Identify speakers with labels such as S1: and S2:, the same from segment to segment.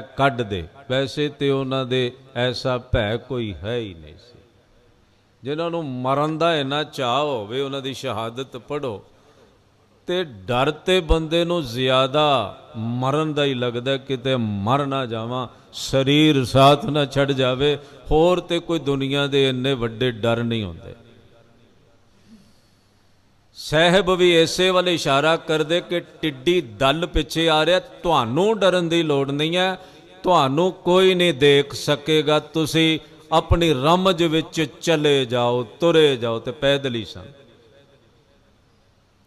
S1: ਕੱਢ ਦੇ। ਵੈਸੇ ਤੇ ਉਹਨਾਂ ਦੇ ਐਸਾ ਭੈ ਕੋਈ ਹੈ ਹੀ ਨਹੀਂ ਸੀ। ਜਿਨ੍ਹਾਂ ਨੂੰ ਮਰਨ ਦਾ ਇੰਨਾ ਚਾਹ ਹੋਵੇ, ਉਹਨਾਂ ਦੀ ਸ਼ਹਾਦਤ ਪੜੋ ਤੇ ਡਰ ਤੇ ਬੰਦੇ ਨੂੰ ਜ਼ਿਆਦਾ ਮਰਨ ਦਾ ਹੀ ਲੱਗਦਾ ਕਿਤੇ ਮਰ ਨਾ ਜਾਵਾਂ, ਸਰੀਰ ਸਾਥ ਨਾ ਛੱਡ ਜਾਵੇ। ਹੋਰ ਤੇ ਕੋਈ ਦੁਨੀਆ ਦੇ ਇੰਨੇ ਵੱਡੇ ਡਰ ਨਹੀਂ ਹੁੰਦੇ। ਸਹਿਬ ਵੀ ਇਸੇ ਵੱਲ ਇਸ਼ਾਰਾ ਕਰਦੇ ਕਿ ਟਿੱਡੀ ਦਲ ਪਿੱਛੇ ਆ ਰਿਹਾ, ਤੁਹਾਨੂੰ ਡਰਨ ਦੀ ਲੋੜ ਨਹੀਂ ਹੈ, ਤੁਹਾਨੂੰ ਕੋਈ ਨਹੀਂ ਦੇਖ ਸਕੇਗਾ, ਤੁਸੀਂ ਆਪਣੀ ਰਮਜ ਵਿੱਚ ਚਲੇ ਜਾਓ, ਤੁਰੇ ਜਾਓ ਤੇ ਪੈਦਲ ਹੀ ਸਨ।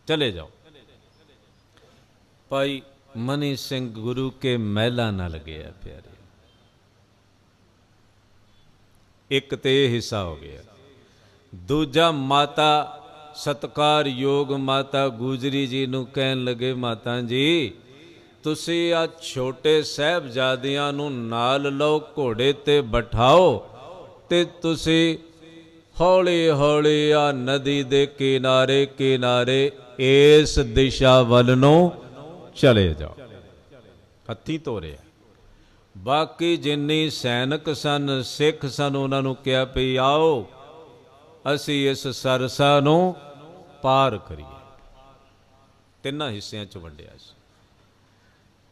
S1: ਚਲੇ ਜਾਓ। ਭਾਈ ਮਨੀ ਸਿੰਘ ਗੁਰੂ ਕੇ ਮਹਿਲਾ ਨਾਲ ਗਿਆ ਪਿਆਰੇ। ਇੱਕ ਤੇ ਇਹ ਹਿੱਸਾ ਹੋ ਗਿਆ। ਦੂਜਾ ਮਾਤਾ ਸਤਕਾਰਯੋਗ ਮਾਤਾ ਗੁਜਰੀ ਜੀ ਨੂੰ ਕਹਿਣ ਲੱਗੇ, ਮਾਤਾ ਜੀ, ਤੁਸੀਂ ਆ ਛੋਟੇ ਸਹਿਬਜ਼ਾਦਿਆਂ ਨੂੰ ਨਾਲ ਲਓ, ਘੋੜੇ ਤੇ ਬਿਠਾਓ ਤੇ ਤੁਸੀਂ ਹੌਲੀ ਹੌਲੀ ਆ ਨਦੀ ਦੇ ਕਿਨਾਰੇ ਕਿਨਾਰੇ ਇਸ ਦਿਸ਼ਾ ਵੱਲ ਨੂੰ ਚਲੇ ਜਾਓ। ਹੱਥੀ ਤੋਰਿਆ। ਬਾਕੀ ਜਿੰਨੀ ਸੈਨਿਕ ਸਨ, ਸਿੱਖ ਸਨ, ਉਹਨਾਂ ਨੂੰ ਕਿਹਾ ਵੀ ਆਓ, ਅਸੀਂ ਇਸ ਸਰਸਾ ਨੂੰ ਪਾਰ ਕਰੀਏ। ਤਿੰਨਾਂ ਹਿੱਸਿਆਂ ਚ ਵੰਡਿਆ ਸੀ।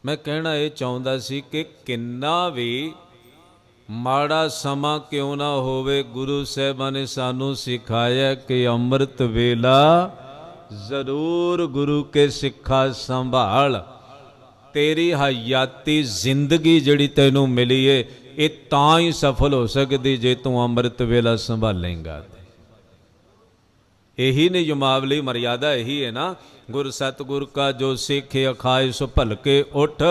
S1: ਮੈਂ ਕਹਿਣਾ ਇਹ ਚਾਹੁੰਦਾ ਸੀ ਕਿ ਕਿੰਨਾ ਵੀ ਮਾੜਾ ਸਮਾਂ ਕਿਉਂ ਨਾ ਹੋਵੇ, ਗੁਰੂ ਸਾਹਿਬਾਨ ਨੇ ਸਾਨੂੰ ਸਿਖਾਇਆ ਕਿ ਅੰਮ੍ਰਿਤ ਵੇਲਾ ਜ਼ਰੂਰ ਗੁਰੂ ਕੇ ਸਿੱਖਾ ਸੰਭਾਲ। ਤੇਰੀ ਹਯਾਤੀ ਜ਼ਿੰਦਗੀ ਜਿਹੜੀ ਤੈਨੂੰ ਮਿਲੀ ਏ, ਇਹ ਤਾਂ ਹੀ ਸਫਲ ਹੋ ਸਕਦੀ ਜੇ ਤੂੰ ਅੰਮ੍ਰਿਤ ਵੇਲਾ ਸੰਭਾਲੇਂਗਾ ਇਹੀ ਨਿਯਮਾਵਲੀ ਮਰਿਆਦਾ ਇਹੀ ਹੈ ਨਾ, ਗੁਰ ਸਤਗੁਰ ਕਾ ਜੋ ਸਿੱਖੇ ਅਖਾਇ ਸੋ ਭਲਕੇ ਉਠ,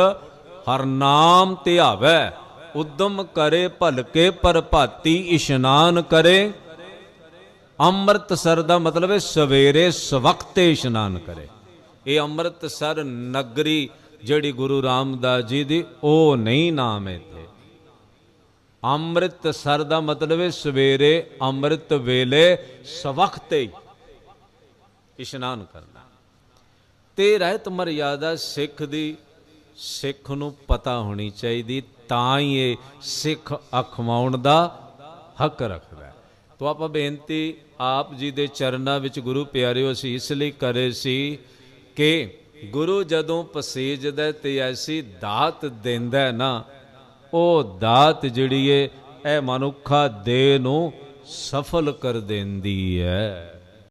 S1: ਹਰ ਨਾਮ ਧਿਆਵੈ ਉਦਮ ਕਰੇ ਭਲਕੇ ਪਰ ਭਾਤੀ ਇਸ਼ਨਾਨ ਕਰੇ। ਅੰਮ੍ਰਿਤਸਰ ਦਾ ਮਤਲਬ ਹੈ ਸਵੇਰੇ ਸਵਖਤੇ ਇਸ਼ਨਾਨ ਕਰੇ। ਇਹ ਅੰਮ੍ਰਿਤਸਰ ਨਗਰੀ ਜਿਹੜੀ ਗੁਰੂ ਰਾਮਦਾਸ ਜੀ ਦੀ, ਉਹ ਨਹੀਂ ਨਾਮ ਹੈ ਇੱਥੇ। ਅੰਮ੍ਰਿਤਸਰ ਦਾ ਮਤਲਬ ਹੈ ਸਵੇਰੇ ਅੰਮ੍ਰਿਤ ਵੇਲੇ ਸਵਖਤੇ ਇਸ਼ਨਾਨ ਕਰਨਾ ਤੇ ਰਹਿਤ ਮਰਿਆਦਾ ਸਿੱਖ ਦੀ, ਸਿੱਖ ਨੂੰ ਪਤਾ ਹੋਣੀ ਚਾਹੀਦੀ, ਤਾਂ ਹੀ ਇਹ ਸਿੱਖ ਅਖਵਾਉਣ ਦਾ ਹੱਕ ਰੱਖਦਾ ਹੈ। ਤੋ ਆਪਾਂ ਬੇਨਤੀ ਆਪ ਜੀ ਦੇ ਚਰਨਾਂ ਵਿੱਚ ਗੁਰੂ ਪਿਆਰਿਓ, ਅਸੀਂ ਇਸ ਲਈ ਕਰੇ ਸੀ ਕਿ ਗੁਰੂ ਜਦੋਂ ਪਸੇਜਦਾ ਤੇ ਐਸੀ ਦਾਤ ਦਿੰਦਾ ਨਾ, ਉਹ ਦਾਤ ਜਿਹੜੀ ਏ, ਇਹ ਮਨੁੱਖਾ ਦੇ ਨੂੰ ਸਫਲ ਕਰ ਦਿੰਦੀ ਹੈ